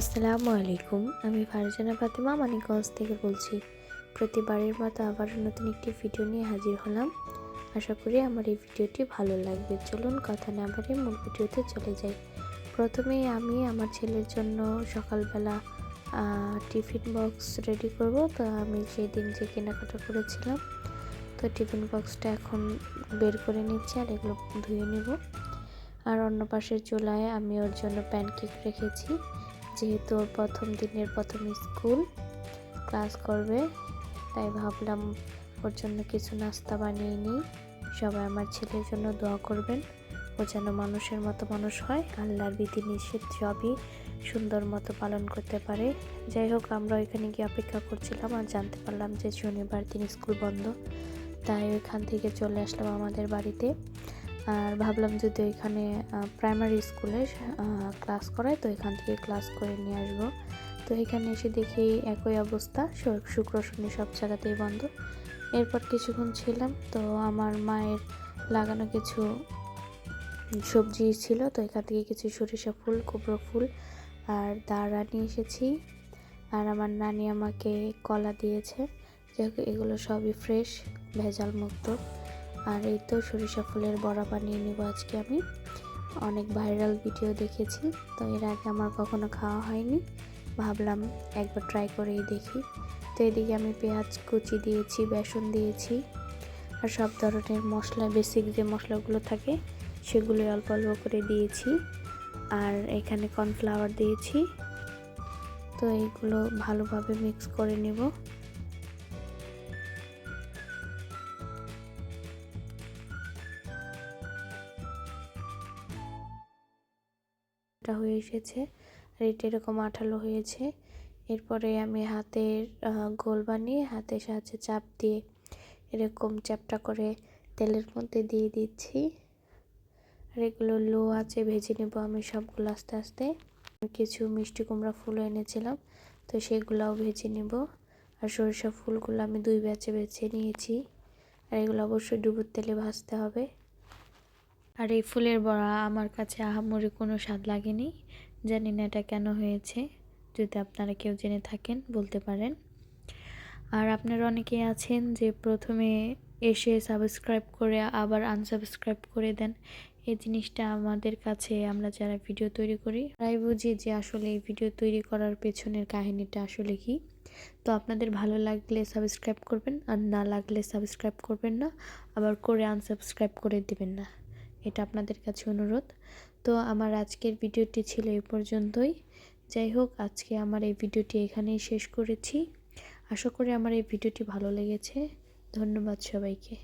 আসসালামু আলাইকুম। আমি ফারজানা ফাতেমা মানিকগঞ্জ থেকে বলছি, প্রতিবারের মতো আবার নতুন একটি ভিডিও নিয়ে হাজির হলাম। আশা করি আমার এই ভিডিওটি ভালো লাগবে। চলুন কথা না বাড়ে মূল ভিডিওতে চলে যাই। প্রথমেই আমি আমার ছেলের জন্য সকালবেলা টিফিন বক্স রেডি করব। তো আমি সেই দিন যে কেনাকাটা করেছিলাম, তো টিফিন বক্সটা এখন বের করে নিচ্ছি আর এগুলো ধুয়ে নেব। আর অন্য পাশের চুলায় আমি ওর জন্য প্যানকেক রেখেছি। যেহেতু ওর প্রথম দিনের প্রথম স্কুল, ক্লাস করবে, তাই ভাবলাম ওর জন্য কিছু নাস্তা বানিয়ে নিই। সবাই আমার ছেলের জন্য দোয়া করবেন। ও যেন মানুষের মতো মানুষ হয়। আল্লাহর বিধি নিষেধ সবই সুন্দর মতো পালন করতে পারে। যাই হোক, আমরা ওইখানে গিয়ে অপেক্ষা করছিলাম আর জানতে পারলাম যে শনিবার দিন স্কুল বন্ধ। তাই ওইখান থেকে চলে আসলাম আমাদের বাড়িতে। আর ভাবলাম যদি ওইখানে প্রাইমারি স্কুলে ক্লাস করায়, তো এখান থেকে ক্লাস করে নিয়ে আসব। তো এখানে এসে দেখি একই অবস্থা শুক্র, শনি সব জায়গাতেই বন্ধ। এরপর কিছুক্ষণ ছিলাম, তো আমার মায়ের লাগানো কিছু সবজি ছিল, তো এখান থেকে কিছু সরিষা ফুল, কুমড়ো ফুল আর দাঁড়া নিয়ে এসেছি। আর আমার নানি আমাকে কলা দিয়েছে, যেহেতু এগুলো সবই ফ্রেশ ভেজাল মুক্ত। আর এই তো সরিষা ফুলের বড়া বানিয়ে নেব আজকে আমি। অনেক ভাইরাল ভিডিও দেখেছি, তো এর আগে আমার কখনো খাওয়া হয়নি। ভাবলাম একবার ট্রাই করেই দেখি। তো এদিকে আমি পেঁয়াজ কুচি দিয়েছি, বেসন দিয়েছি আর সব ধরনের মশলা বেসিক যে মশলাগুলো থাকে সেগুলো অল্প অল্প করে দিয়েছি। আর এখানে কর্নফ্লাওয়ার দিয়েছি। তো এইগুলো ভালোভাবে মিক্স করে নেব। এটা হয়ে এসেছে। আর এটা এরকম আঠালো হয়েছে। এরপরে আমি হাতের গোল বানিয়ে হাতের সাহায্যে চাপ দিয়ে এরকম চ্যাপটা করে তেলের মধ্যে দিয়ে দিচ্ছি। আর এগুলো লো আছে ভেজে নেব আমি সবগুলো আস্তে আস্তে। কিছু মিষ্টি কুমড়া ফুল এনেছিলাম, তো সেগুলোও ভেজে নেব। আর সরিষা ফুলগুলো আমি দুই ব্যাচে বেছে নিয়েছি। আর এগুলো অবশ্যই ডুবুর তেলে ভাজতে হবে। আর এই ফুলের বড়া আমার কাছে আহামরি কোনো স্বাদ লাগেনি। জানি না এটা কেন হয়েছে। যদি আপনারা কেউ জেনে থাকেন, বলতে পারেন। আর আপনারা অনেকেই আছেন যে প্রথমে এসে সাবস্ক্রাইব করে আবার আনসাবস্ক্রাইব করে দেন। এই জিনিসটা আমাদের কাছে আমরা যারা ভিডিও তৈরি করি তাই বুঝি যে আসলে এই ভিডিও তৈরি করার পেছনের কাহিনীটা আসলে কি। তো আপনাদের ভালো লাগলে সাবস্ক্রাইব করবেন আর না লাগলে সাবস্ক্রাইব করবেন না। আবার করে আনসাবস্ক্রাইব করে দেবেন না। এটা আপনাদের কাছে অনুরোধ। তো আমার আজকের ভিডিওটি ছিল এই পর্যন্তই। যাই হোক, আজকে আমার এই ভিডিওটি এখানেই শেষ করেছি। আশা করি আমার এই ভিডিওটি ভালো লেগেছে। ধন্যবাদ সবাইকে।